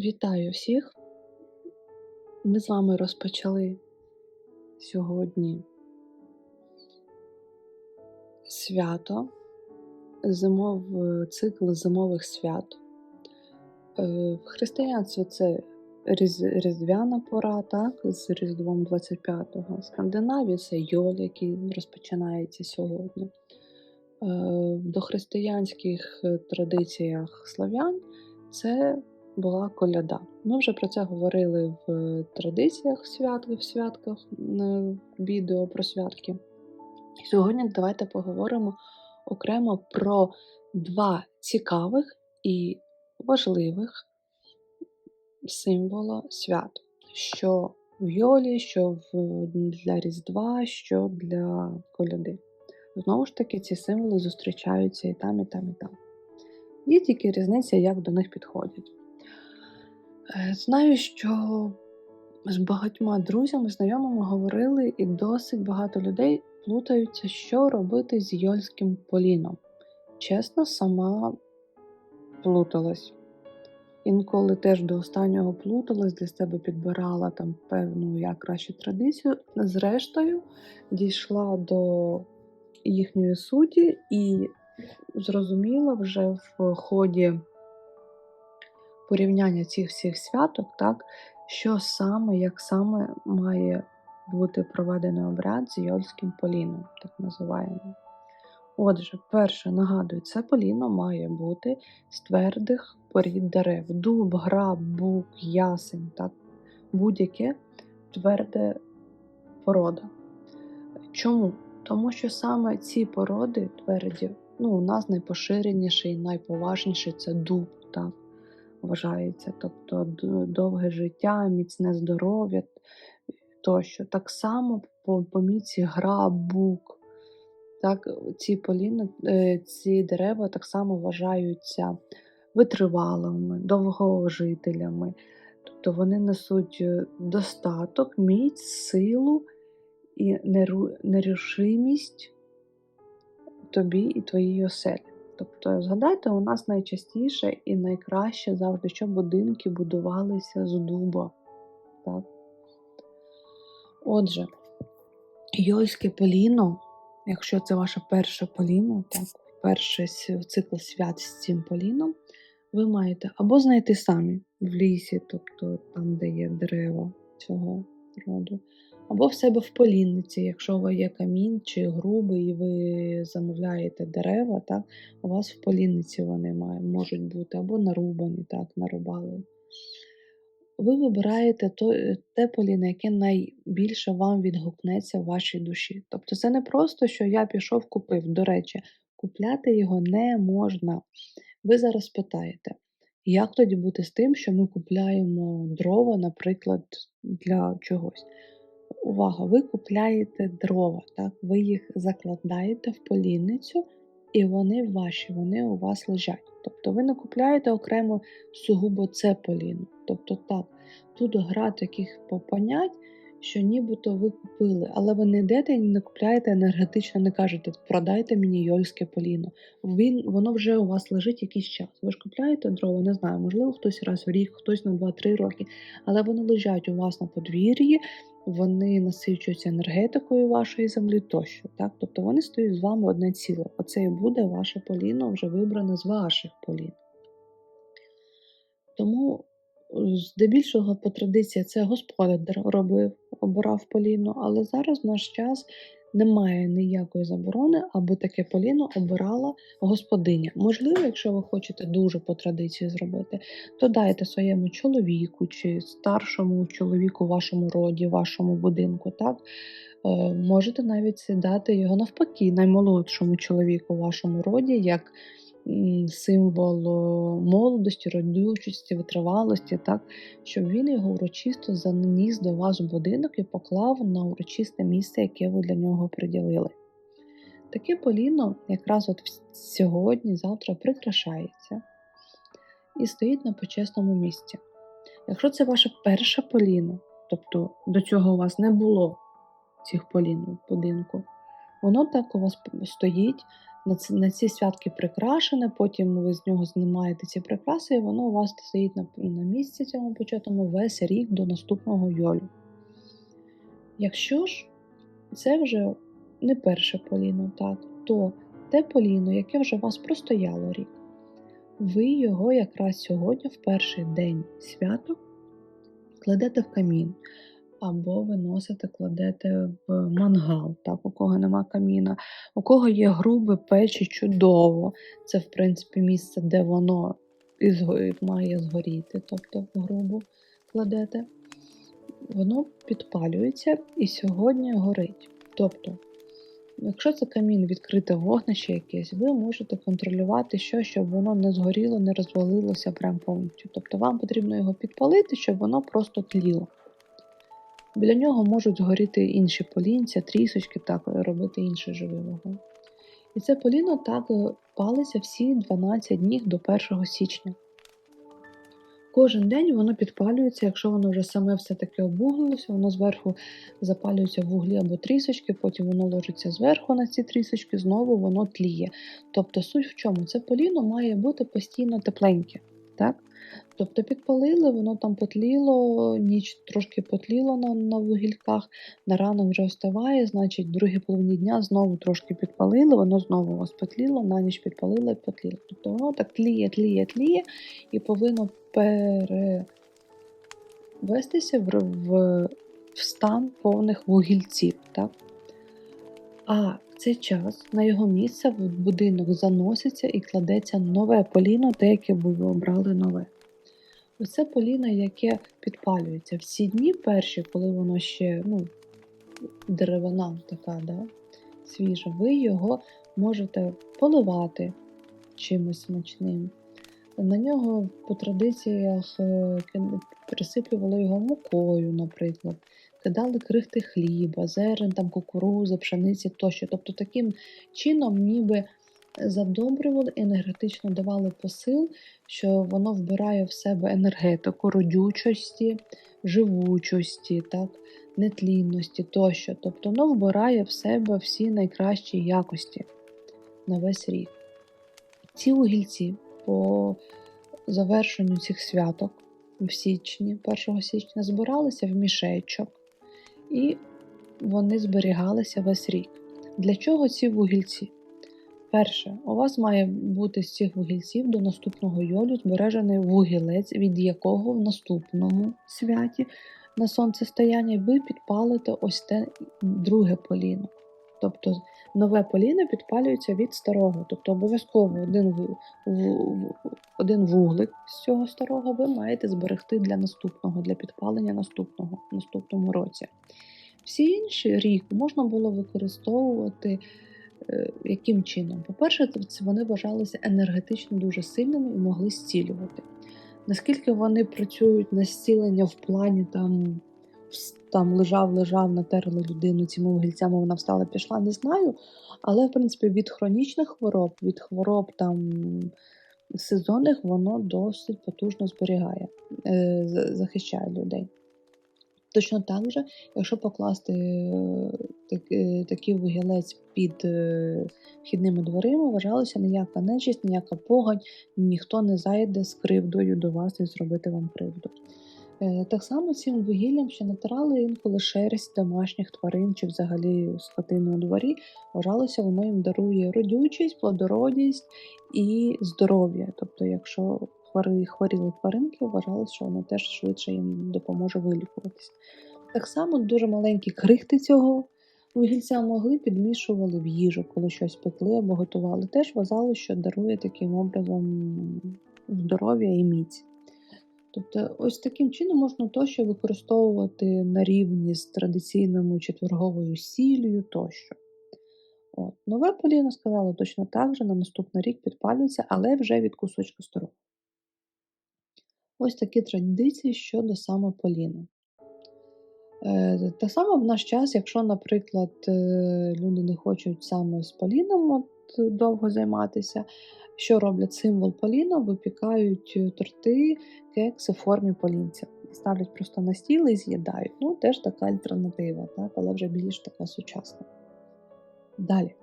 Вітаю всіх! Ми з вами розпочали сьогодні свято, зимов, цикл зимових свят. Е, В християнстві це Різдвяна пора, так, з Різдвом 25-го. В Скандинавії це Йоль, який розпочинається сьогодні. Е, В дохристиянських традиціях славян це була коляда. Ми вже про це говорили в традиціях свят, в святках, відео про святки. Сьогодні давайте поговоримо окремо про два цікавих і важливих символа свят, що в Йолі, що для Різдва, що для коляди. Знову ж таки, ці символи зустрічаються і там, і там, і там. Є тільки різниця, як до них підходять. Е, Знаю, що з багатьма друзями, знайомими говорили, і досить багато людей плутаються, що робити з йольським поліном. Чесно, сама плуталась. Інколи теж до останнього плуталась, для себе підбирала там певну як краще традицію. Зрештою, дійшла до їхньої суті і зрозуміла вже в ході порівняння цих всіх святок, так, що саме, як саме має бути проведений обряд з Йольським поліном, так називаємо. Отже, перше, нагадую, це поліно має бути з твердих порід дерев. Дуб, граб, бук, ясень, так, будь-яке тверде порода. Чому? Тому що саме ці породи тверді, ну, у нас найпоширеніший, найповажніший це дуб. так вважається, тобто довге життя, міцне здоров'я тощо. Так само по помітці гра, бук. Так, Ці поліни, ці дерева так само вважаються витривалими, довгожителями. Тобто вони несуть достаток, міць, силу і нерушимість тобі і твоїй оселі. Тобто, згадайте, у нас найчастіше і найкраще завжди, що будинки будувалися з дуба. Так? Отже, Йольське поліно, якщо це ваше перше поліно, так, перший цикл свят з цим поліном, ви маєте або знайти самі в лісі, тобто там, де є дерева цього роду, або в себе в полінниці, якщо ви є камінь чи грубий, і ви замовляєте дерева, так, у вас в полінниці вони можуть бути, або нарубані, так, нарубали. Ви вибираєте те поліно, яке найбільше вам відгукнеться в вашій душі. Тобто це не просто, що я пішов, купив. До речі, купляти його не можна. Ви зараз питаєте, як тоді бути з тим, що ми купляємо дрова, наприклад, для чогось? Увага, ви купляєте дрова, так? ви їх закладаєте в полінницю, і вони ваші, вони у вас лежать. Тобто ви не купляєте окремо сугубо це поліно. Тобто так, тут гра таких понять, що нібито ви купили, але ви не йдете і не купляєте енергетично, не кажете, продайте мені йольське поліно. Він, Воно вже у вас лежить якийсь час. Ви ж купляєте дрова, не знаю, можливо, хтось раз в рік, хтось на 2-3 роки, але вони лежать у вас на подвір'ї, вони насичуються енергетикою вашої землі тощо. Так? Тобто вони стоять з вами одне ціле. Оце і буде ваше поліно вже вибране з ваших полін. Тому, здебільшого, по традиції, це господар робив, обирав поліно, але зараз в наш час немає ніякої заборони, аби таке поліно обирала господиня. Можливо, якщо ви хочете дуже по традиції зробити, то дайте своєму чоловіку чи старшому чоловіку вашому роді, вашому будинку. так? Е, можете навіть дати його навпаки, наймолодшому чоловіку вашому роді, як символ молодості, родючості, витривалості, так, щоб він його урочисто заніс до вас в будинок і поклав на урочисте місце, яке ви для нього приділили. Таке поліно якраз от сьогодні, завтра прикрашається і стоїть на почесному місці. Якщо це ваше перше поліно, тобто до цього у вас не було цих полін в будинку, воно так у вас стоїть на ці, святки прикрашене, потім ви з нього знімаєте ці прикраси, і воно у вас стоїть на, на місці цьому початому весь рік до наступного йолю. Якщо ж це вже не перше поліно, так, то те поліно, яке вже у вас простояло рік, ви його якраз сьогодні, в перший день святок, кладете в камін. Або виносите, кладете в мангал, так, у кого нема каміна, у кого є грубе печі, чудово. Це, в принципі, місце, де воно має згоріти, тобто грубу кладете. Воно підпалюється і сьогодні горить. Тобто, якщо це камін відкрите вогнище якесь, ви можете контролювати що, щоб воно не згоріло, не розвалилося прям повністю. Тобто вам потрібно його підпалити, щоб воно просто тліло. Біля нього можуть згоріти інші полінця, трісочки, так, робити інший живий вогонь. І це поліно так е, палиться всі 12 днів до 1 січня. Кожен день воно підпалюється, якщо воно вже саме все-таки обуглилося, воно зверху запалюється в вуглі або трісочки, потім воно ложиться зверху на ці трісочки, знову воно тліє. Тобто суть в чому? Це поліно має бути постійно тепленьке. Так? Тобто підпалили, воно там потліло, ніч трошки потліло на, на вугільках, на ранок вже вставає, значить, в другій половині дня знову трошки підпалили, воно знову вас потліло, на ніч підпалило і потліло. Тобто воно так тліє, тліє, тліє і повинно перевестися в, в, в стан повних вугільців. Так? А в цей час на його місце в будинок заноситься і кладеться нове поліно, те, яке ви обрали нове. Оце поліно, яке підпалюється в ці дні перші, коли воно ще ну, деревина така, да, свіжа, ви його можете поливати чимось смачним. На нього по традиціях е, присиплювали його мукою, наприклад, кидали крихти хліба, зерен, там, кукурузи, пшениці тощо. Тобто таким чином ніби задобрювали, енергетично давали посил, що воно вбирає в себе енергетику родючості, живучості, так, нетлінності тощо. Тобто воно вбирає в себе всі найкращі якості на весь рік. Ці вугільці по завершенню цих святок в січні, 1 січня, збиралися в мішечок і вони зберігалися весь рік. Для чого ці вугільці? Перше, у вас має бути з цих вугільців до наступного йолю збережений вугілець, від якого в наступному святі на сонцестояння ви підпалите ось те друге поліно. Тобто нове поліно підпалюється від старого. Тобто обов'язково один, в, в, один вуглик з цього старого ви маєте зберегти для наступного, для підпалення наступного в наступному році. Всі інші рік можна було використовувати яким чином? По-перше, вони вважалися енергетично дуже сильними і могли зцілювати. Наскільки вони працюють на зцілення в плані там, там лежав, лежав, натерли людину цими вугільцями, вона встала, пішла, не знаю. Але, в принципі, від хронічних хвороб, від хвороб там сезонних, воно досить потужно зберігає, е, захищає людей. Точно так же, якщо покласти е, е, такий вугілець під е, вхідними дверима, вважалося ніяка нечисть, ніяка погань, ніхто не зайде з кривдою до вас і зробити вам кривду. Так само цим вугіллям ще натирали інколи шерсть домашніх тварин чи взагалі скотини у дворі. Вважалося, воно їм дарує родючість, плодородість і здоров'я. Тобто, якщо хворі, хворіли тваринки, вважалося, що воно теж швидше їм допоможе вилікуватись. Так само дуже маленькі крихти цього вугільця могли підмішували в їжу, коли щось пекли або готували. Теж вважали, що дарує таким образом здоров'я і міць. Тобто, ось таким чином можна тощо використовувати на рівні з традиційною четверговою сіллю тощо. От. Нове поліно сказала точно так же, на наступний рік підпалюється, але вже від кусочка старого. Ось такі традиції щодо саме поліна. Е, Так само в наш час, якщо, наприклад, е, люди не хочуть саме з поліном от, довго займатися, що роблять символ поліна, випікають е, торти, кекси в формі полінця. Ставлять просто на стіл і з'їдають. Ну, теж така альтернатива, так? але вже більш така сучасна. Далі.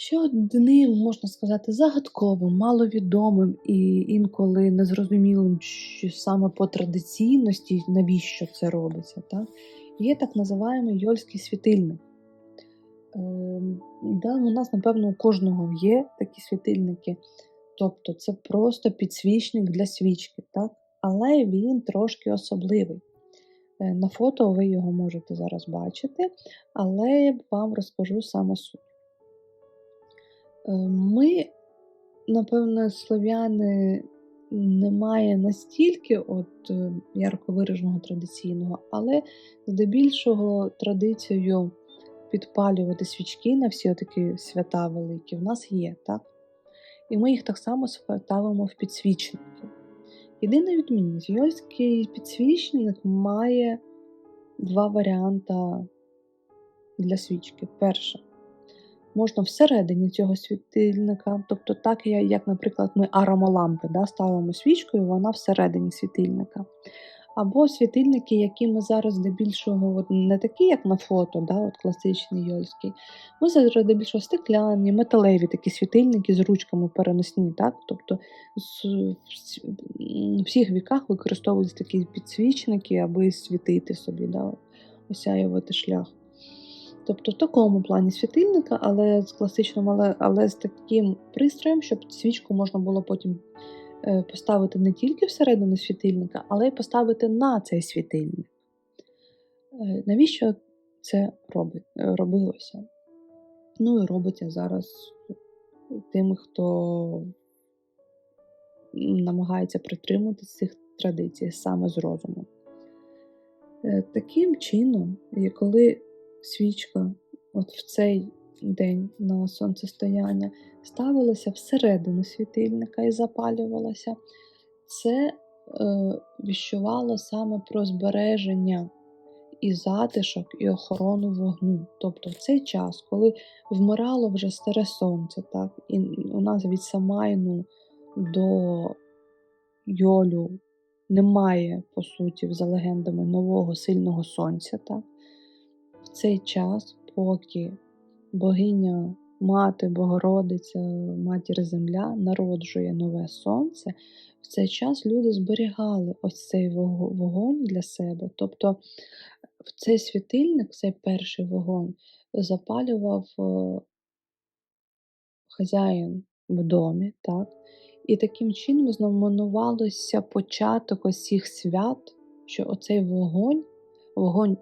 Ще одним, можна сказати, загадковим, маловідомим і інколи незрозумілим, що саме по традиційності, навіщо це робиться, так? є так називаємо Йольський світильник. Ем, да, У нас, напевно, у кожного є такі світильники. Тобто це просто підсвічник для свічки, так? але він трошки особливий. Е, на фото ви його можете зараз бачити, але я вам розкажу саме суть. Е, ми, напевно, слов'яни немає настільки от е, ярко вираженого традиційного, але здебільшого традицією підпалювати свічки на всі такі свята великі в нас є, так? І ми їх так само ставимо в підсвічники. Єдина відмінність, йольський підсвічник має два варіанти для свічки. Перше, можна всередині цього світильника, тобто так, як, наприклад, ми аромалампи да, ставимо свічкою, вона всередині світильника. Або світильники, які ми зараз здебільшого от не такі, як на фото, да, от класичний йольський. Ми зараз здебільшого стекляні, металеві такі світильники з ручками переносні. Так? Тобто в всіх віках використовувалися такі підсвічники, аби світити собі, да, осяювати шлях. Тобто в такому плані світильника, але з класичним, але, але з таким пристроєм, щоб свічку можна було потім Е, поставити не тільки всередину світильника, але й поставити на цей світильник. Е, навіщо це робилося? Ну і робиться зараз тим, хто намагається притримуватися цих традицій саме з розуму. Е, таким чином, коли свічка от в цей день на сонцестояння ставилася всередину світильника і запалювалася, це е, віщувало саме про збереження і затишок, і охорону вогню. Тобто в цей час, коли вмирало вже старе сонце, так, і у нас від Самайну до Йолю немає, по суті, за легендами, нового сильного сонця. Так? Цей час, поки богиня Мати Богородиця, Матір Земля народжує нове сонце. В цей час люди зберігали ось цей вогонь для себе. Тобто в цей світильник, цей перший вогонь, запалював е, хазяїн в домі. так? І таким чином знаменувалося початок усіх свят, що оцей вогонь, вогонь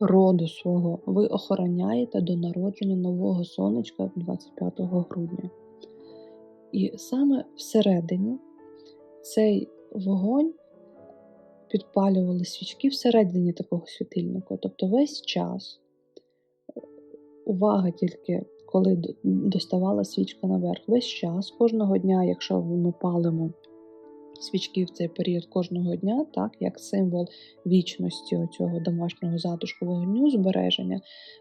роду свого ви охороняєте до народження нового сонечка 25 грудня. І саме всередині цей вогонь підпалювали свічки всередині такого світильника. Тобто весь час, увага тільки, коли доставала свічка наверх, весь час, кожного дня, якщо ми палимо свічки в цей період кожного дня, так, як символ вічності цього домашнього затишку вогню, збереження,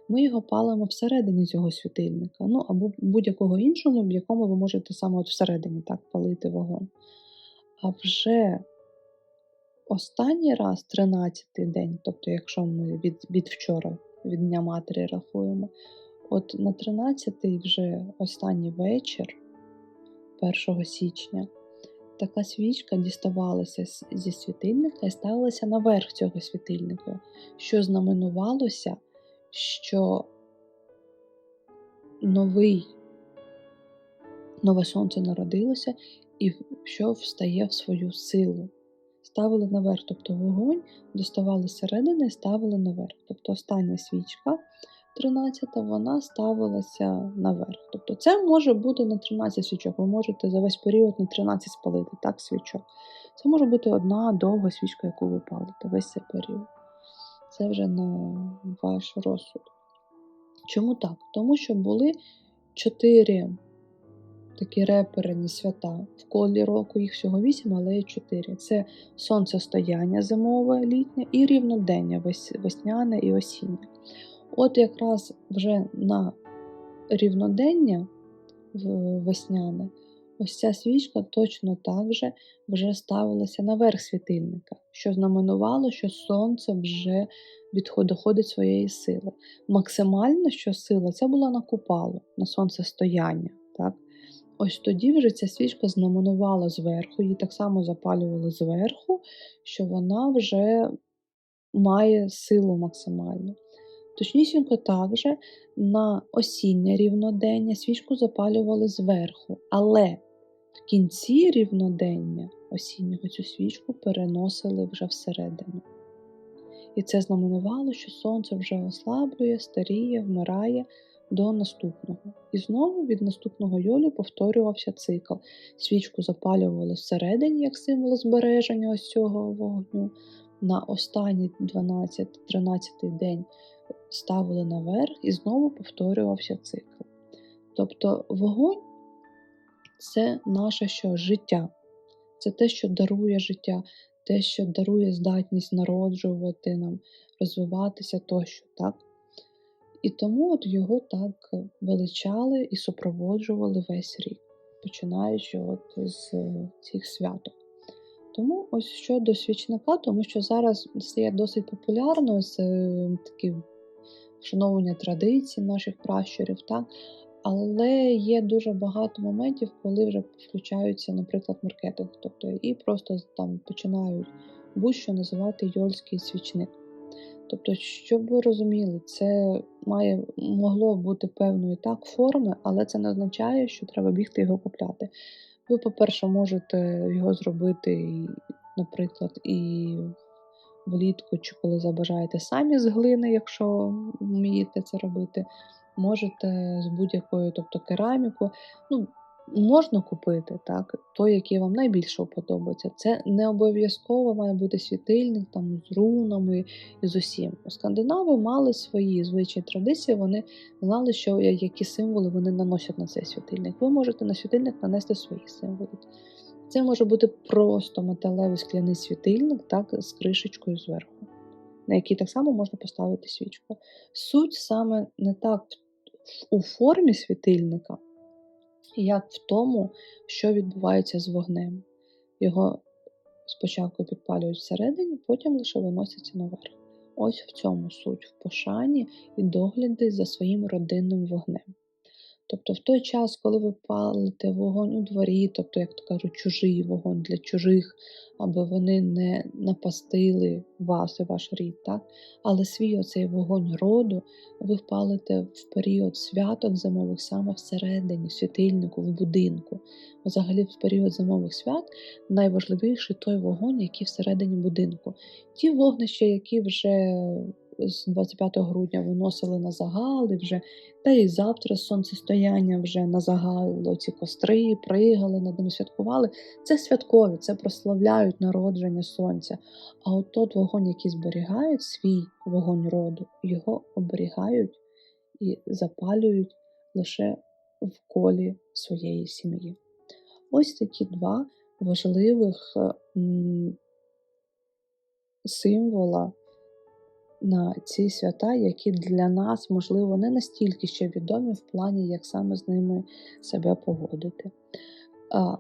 ми його палимо всередині цього світильника, ну або будь-якого іншого, в якому ви можете саме от всередині так палити вогонь. А вже останній раз, 13-й день, тобто, якщо ми від, від вчора, від Дня Матері рахуємо, от на 13-й вже останній вечір, 1 січня така свічка діставалася зі світильника і ставилася наверх цього світильника, що знаменувалося, що новий, нове сонце народилося і що встає в свою силу. Ставили наверх, тобто вогонь, доставали середини і ставили наверх. Тобто остання свічка 13 вона ставилася наверх. Тобто це може бути на 13 свічок. Ви можете за весь період на 13 спалити так, свічок. Це може бути одна довга свічка, яку ви палите весь цей період. Це вже на ваш розсуд. Чому так? Тому що були чотири такі реперені свята в колі року, їх всього вісім, але є чотири. Це сонцестояння зимове, літнє і рівнодення весняне і осіннє. От якраз вже на рівнодення весняне ось ця свічка точно так же вже ставилася наверх світильника, що знаменувало, що сонце вже доходить своєї сили. Максимальна що сила це була на купалу, на сонцестояння. Так? Ось тоді вже ця свічка знаменувала зверху, її так само запалювали зверху, що вона вже має силу максимальну. Точнісінько так же на осіннє рівнодення свічку запалювали зверху, але в кінці рівнодення осіннього цю свічку переносили вже всередину. І це знаменувало, що сонце вже ослаблює, старіє, вмирає до наступного. І знову від наступного йолю повторювався цикл. Свічку запалювали всередині, як символ збереження ось цього вогню. На останній 12-13 день ставили наверх і знову повторювався цикл. Тобто вогонь це наше що? життя, це те, що дарує життя, те, що дарує здатність народжувати нам, розвиватися тощо. так? І тому от його так величали і супроводжували весь рік, починаючи от з цих святок. Тому ось щодо свічника, тому що зараз стає досить популярною з такі вшановлення традицій наших пращурів, так? але є дуже багато моментів, коли вже включаються, наприклад, маркетинг, тобто і просто там починають будь-що називати йольський свічник. Тобто, щоб ви розуміли, це має могло бути певної так форми, але це не означає, що треба бігти його купляти. Ви, по-перше, можете його зробити, наприклад, і влітку, чи коли забажаєте самі з глини, якщо вмієте це робити. Можете з будь-якою, тобто кераміку. Ну, можна купити так, той, який вам найбільше подобається. Це не обов'язково має бути світильник там, з рунами і з усім. Скандинави мали свої звичайні традиції, вони знали, що які символи вони наносять на цей світильник. Ви можете на світильник нанести свої символи. Це може бути просто металевий скляний світильник, так, з кришечкою зверху, на який так само можна поставити свічку. Суть саме не так у формі світильника, як в тому, що відбувається з вогнем. Його спочатку підпалюють всередині, потім лише виносяться наверх. Ось в цьому суть в пошані і догляді за своїм родинним вогнем. Тобто, в той час, коли ви палите вогонь у дворі, тобто, як то кажуть, чужий вогонь для чужих, аби вони не напастили вас і ваш рід, так? але свій оцей вогонь роду ви впалите в період святок зимових саме всередині, в світильнику, в будинку. Взагалі, в період зимових свят найважливіший той вогонь, який всередині будинку. Ті вогнища, які вже з 25 грудня виносили на загали вже, та й завтра сонцестояння вже на загал, ці костри, пригали, над ними святкували. Це святкові, це прославляють народження сонця. А от тот вогонь, який зберігають свій вогонь роду, його оберігають і запалюють лише в колі своєї сім'ї. Ось такі два важливих символа на ці свята, які для нас, можливо, не настільки ще відомі в плані, як саме з ними себе поводити. А,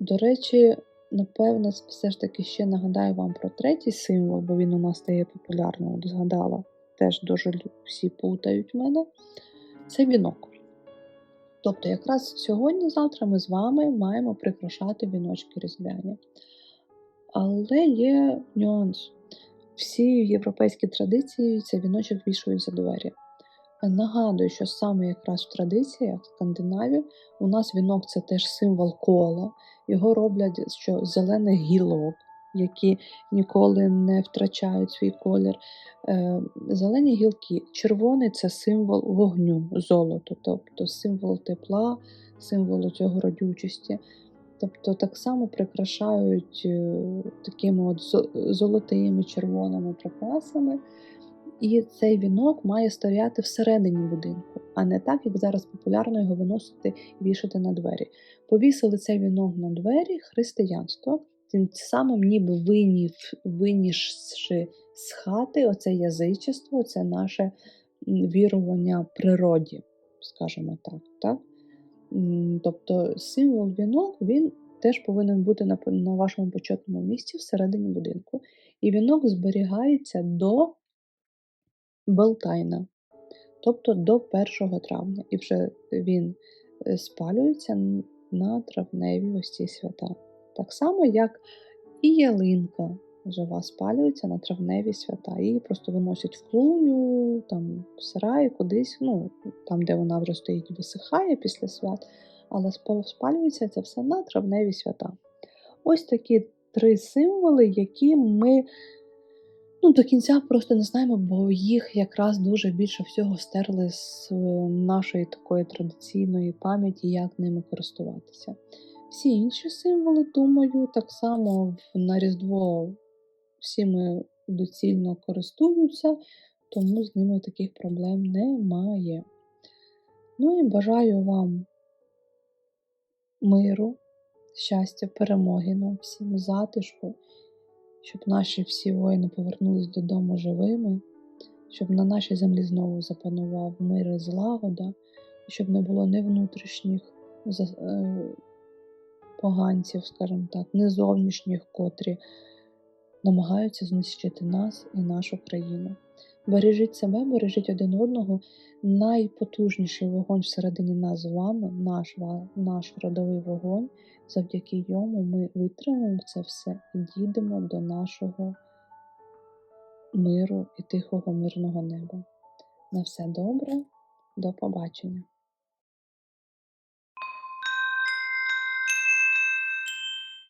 До речі, напевно, все ж таки ще нагадаю вам про третій символ, бо він у нас стає популярним, згадала, теж дуже всі путають мене. Це вінок. Тобто, якраз сьогодні-завтра ми з вами маємо прикрашати віночки різдвяні. Але є нюанс всі європейські традиції цей віночок вішують за двері. Нагадую, що саме якраз в традиціях Скандинавів у нас вінок це теж символ кола. Його роблять що зелених гілок, які ніколи не втрачають свій колір. Е, зелені гілки. Червоний це символ вогню, золото, тобто символ тепла, символ цього родючості. Тобто так само прикрашають е, такими от золотими червоними прикрасами. І цей вінок має стояти всередині будинку, а не так, як зараз популярно його виносити і вішати на двері. Повісили цей вінок на двері християнство, тим самим ніби винісши з хати оце язичество, це наше вірування природі, скажімо так. так? Тобто символ вінок, він теж повинен бути на на вашому почетному місці всередині будинку. І вінок зберігається до Белтайна, тобто до 1 травня. І вже він, е, спалюється на травневі ось ці свята. Так само, як і ялинка жива спалюється на травневі свята. Її просто виносять в клуню, там, в сарай, кудись, ну, там, де вона вже стоїть, висихає після свят, але спалюється це все на травневі свята. Ось такі 3 символи, які ми, ну, до кінця просто не знаємо, бо їх якраз дуже більше всього стерли з нашої такої традиційної пам'яті, як ними користуватися. Всі інші символи, думаю, так само на Різдво всіми доцільно користуються, тому з ними таких проблем немає. Ну і бажаю вам миру, щастя, перемоги нам всім, затишку, щоб наші всі воїни повернулись додому живими, щоб на нашій землі знову запанував мир і злагода, щоб не було ні внутрішніх е, поганців, скажімо так, ні зовнішніх, котрі намагаються знищити нас і нашу країну. Бережіть себе, бережіть один одного. Найпотужніший вогонь всередині нас з вами, наш наш родовий вогонь. Завдяки йому ми витримаємо це все і дійдемо до нашого миру і тихого мирного неба. На все добре, до побачення!